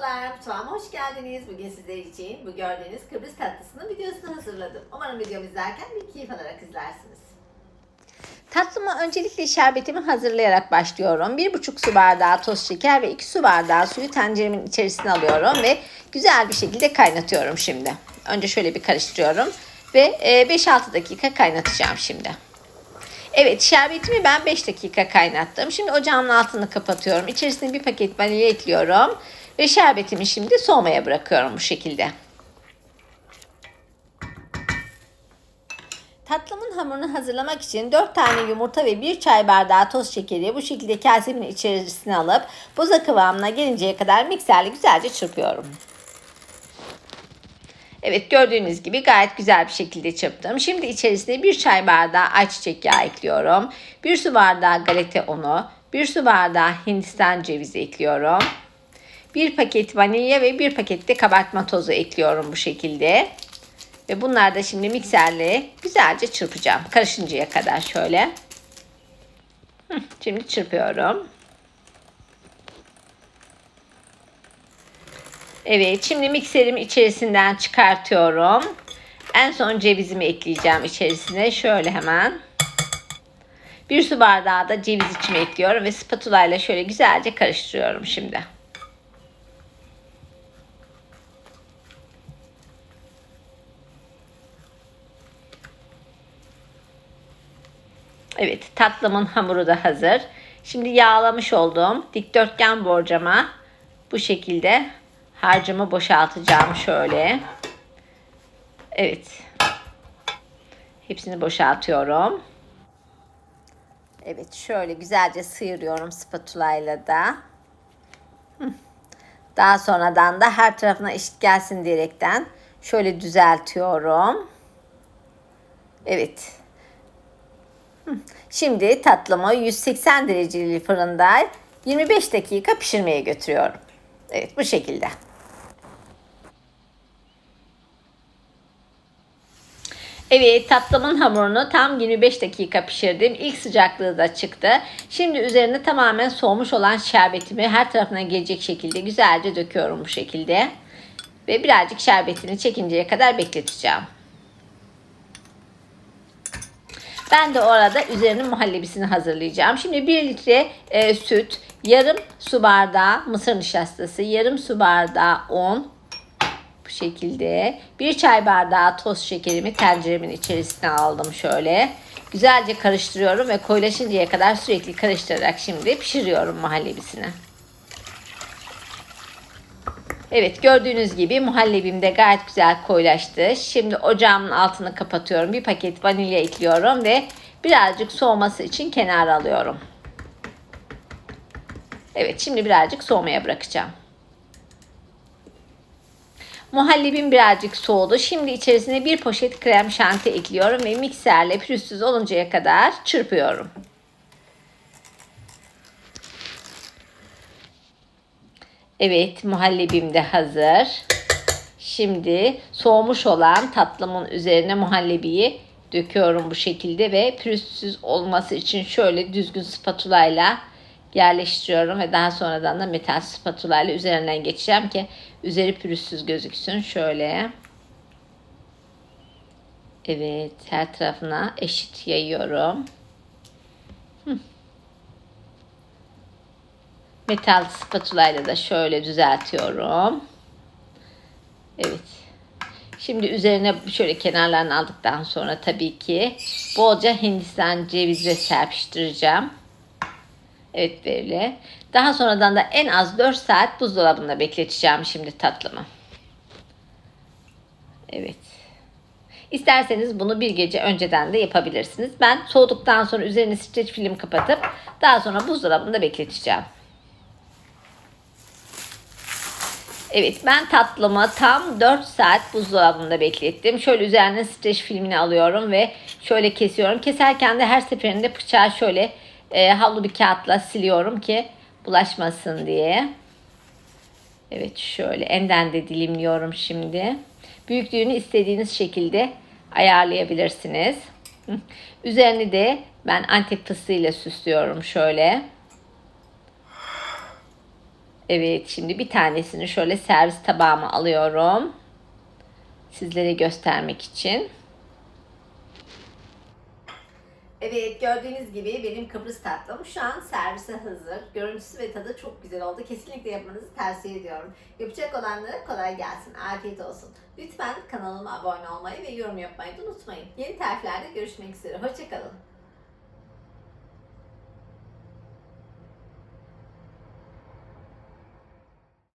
Merhabalar, mutfağıma hoş geldiniz. Bugün sizler için bu gördüğünüz Kıbrıs tatlısının videosunu hazırladım. Umarım videomu izlerken bir keyif alarak izlersiniz. Tatlıma öncelikle şerbetimi hazırlayarak başlıyorum. 1,5 su bardağı toz şeker ve 2 su bardağı suyu tenceremin içerisine alıyorum ve güzel bir şekilde kaynatıyorum şimdi. Önce şöyle bir karıştırıyorum ve 5-6 dakika kaynatacağım şimdi. Evet şerbetimi ben 5 dakika kaynattım. Şimdi ocağımın altını kapatıyorum. İçerisine bir paket vanilya ekliyorum. Ve şerbetimi şimdi soğumaya bırakıyorum bu şekilde. Tatlımın hamurunu hazırlamak için 4 tane yumurta ve 1 çay bardağı toz şekeri bu şekilde kasemin içerisine alıp boza kıvamına gelinceye kadar mikserle güzelce çırpıyorum. Evet gördüğünüz gibi gayet güzel bir şekilde çırptım. Şimdi içerisine bir çay bardağı ayçiçek yağı ekliyorum. Bir su bardağı galeta unu, bir su bardağı hindistan cevizi ekliyorum. Bir paket vanilya ve bir paket de kabartma tozu ekliyorum bu şekilde. Ve bunları da şimdi mikserle güzelce çırpacağım. Karışıncaya kadar şöyle. Şimdi çırpıyorum. Evet şimdi mikserimi içerisinden çıkartıyorum. En son cevizimi ekleyeceğim içerisine. Şöyle hemen. Bir su bardağı da ceviz içimi ekliyorum ve spatula ile şöyle güzelce karıştırıyorum şimdi. Evet tatlımın hamuru da hazır. Şimdi yağlamış olduğum dikdörtgen borcama bu şekilde harcımı boşaltacağım şöyle. Evet. Hepsini boşaltıyorum. Evet şöyle güzelce sıyırıyorum spatula ile de. Daha sonradan da her tarafına eşit gelsin diyerekten şöyle düzeltiyorum. Evet. Şimdi tatlımı 180 dereceli fırında 25 dakika pişirmeye götürüyorum. Evet bu şekilde. Evet tatlımın hamurunu tam 25 dakika pişirdim. İlk sıcaklığı da çıktı. Şimdi üzerine tamamen soğumuş olan şerbetimi her tarafına gelecek şekilde güzelce döküyorum bu şekilde. Ve birazcık şerbetini çekinceye kadar bekleteceğim. Ben de orada üzerinin muhallebisini hazırlayacağım. Şimdi 1 litre e, süt, yarım su bardağı mısır nişastası, yarım su bardağı un, bu şekilde. Bir çay bardağı toz şekerimi tenceremin içerisine aldım şöyle. Güzelce karıştırıyorum ve koyulaşıncaya kadar sürekli karıştırarak şimdi pişiriyorum muhallebisini. Evet gördüğünüz gibi muhallebim de gayet güzel koyulaştı. Şimdi ocağımın altını kapatıyorum. Bir paket vanilya ekliyorum ve birazcık soğuması için kenara alıyorum. Evet şimdi birazcık soğumaya bırakacağım. Muhallebim birazcık soğudu. Şimdi içerisine bir poşet krem şanti ekliyorum ve mikserle pürüzsüz oluncaya kadar çırpıyorum. Evet muhallebim de hazır. Şimdi soğumuş olan tatlımın üzerine muhallebiyi döküyorum bu şekilde ve pürüzsüz olması için şöyle düzgün spatula ile yerleştiriyorum ve daha sonradan da metal spatula ile üzerinden geçeceğim ki üzeri pürüzsüz gözüksün. Şöyle. Evet her tarafına eşit yayıyorum. Metal spatula ile de şöyle düzeltiyorum. Evet. Şimdi üzerine şöyle kenarlarını aldıktan sonra tabii ki bolca hindistan cevizi serpiştireceğim. Evet böyle. Daha sonradan da en az 4 saat buzdolabında bekleteceğim şimdi tatlımı. Evet. İsterseniz bunu bir gece önceden de yapabilirsiniz. Ben soğuduktan sonra üzerine streç film kapatıp daha sonra buzdolabında bekleteceğim. Evet ben tatlımı tam 4 saat buzdolabında beklettim. Şöyle üzerine streç filmini alıyorum ve şöyle kesiyorum. Keserken de her seferinde bıçağı şöyle e, havlu bir kağıtla siliyorum ki bulaşmasın diye. Evet şöyle enden de dilimliyorum şimdi. Büyüklüğünü istediğiniz şekilde ayarlayabilirsiniz. Üzerini de ben antep fıstığıyla süslüyorum şöyle. Evet şimdi bir tanesini şöyle servis tabağıma alıyorum. Sizlere göstermek için. Evet gördüğünüz gibi benim Kıbrıs tatlım şu an servise hazır. Görüntüsü ve tadı çok güzel oldu. Kesinlikle yapmanızı tavsiye ediyorum. Yapacak olanlara kolay gelsin. Afiyet olsun. Lütfen kanalıma abone olmayı ve yorum yapmayı da unutmayın. Yeni tariflerde görüşmek üzere. Hoşçakalın.